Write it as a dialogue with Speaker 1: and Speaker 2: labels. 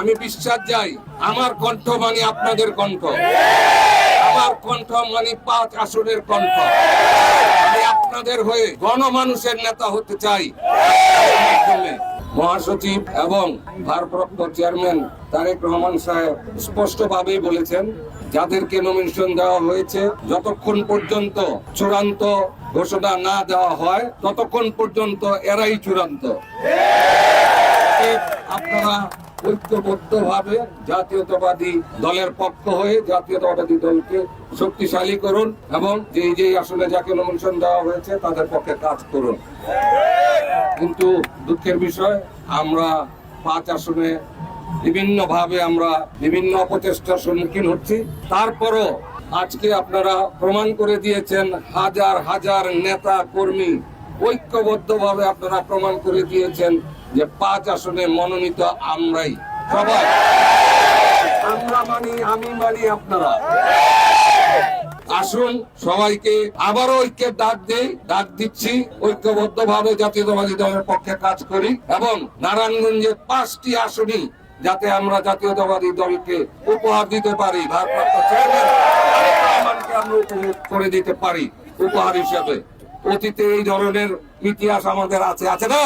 Speaker 1: আমি বিশ্বাস যাই, আমার কণ্ঠ মানে আপনাদের কণ্ঠ। আমার কণ্ঠ মানে পাঁচ আসনের কণ্ঠ। আমি আপনাদের হয়ে গণমানুষের নেতা হতে চাই। মহাসচিব এবং ভারপ্রাপ্ত চেয়ারম্যান তারেক রহমান সাহেব স্পষ্টভাবেই বলেছেন, যাদেরকে নমিনেশন দেওয়া হয়েছে, যতক্ষণ পর্যন্ত চূড়ান্ত ঘোষণা না দেওয়া হয়, ততক্ষণ পর্যন্ত এরাই চূড়ান্ত। আপনারা ঐক্যবদ্ধ ভাবে জাতীয়তাবাদী দলের পক্ষ হয়ে জাতীয়তাবাদী দলকে শক্তিশালী করুন এবং যে যে আসলে যাকে নমিনেশন দেওয়া হয়েছে তাদের পক্ষে কাজ করুন। কিন্তু দুঃখের বিষয়, আমরা পাঁচ আসনে বিভিন্ন ভাবে আমরা বিভিন্ন অপচেষ্টার সম্মুখীন হচ্ছি। তারপরও আজকে আপনারা প্রমাণ করে দিয়েছেন, হাজার হাজার নেতা কর্মী ঐক্যবদ্ধভাবে আপনারা প্রমাণ করে দিয়েছেন যে পাঁচ আসনে মনোনীত আমরাই। সবাই। আমরা মানি, আমি মানি আপনারা। আসুন, সবাইকে আবারও ঐক্যের ডাক দেই, ডাক দিচ্ছি ঐক্যবদ্ধ ভাবে জাতীয়তাবাদী দলের পক্ষে কাজ করি এবং নারায়ণগঞ্জের পাঁচটি আসনই যাতে আমরা জাতীয়তাবাদী দলকে উপহার দিতে পারি, ভারপ্রাপ্ত আমরা উপভোগ করে দিতে পারি, উপহার হিসাবে। অতীতে এই ধরনের ইতিহাস আমাদের আছে আছে না?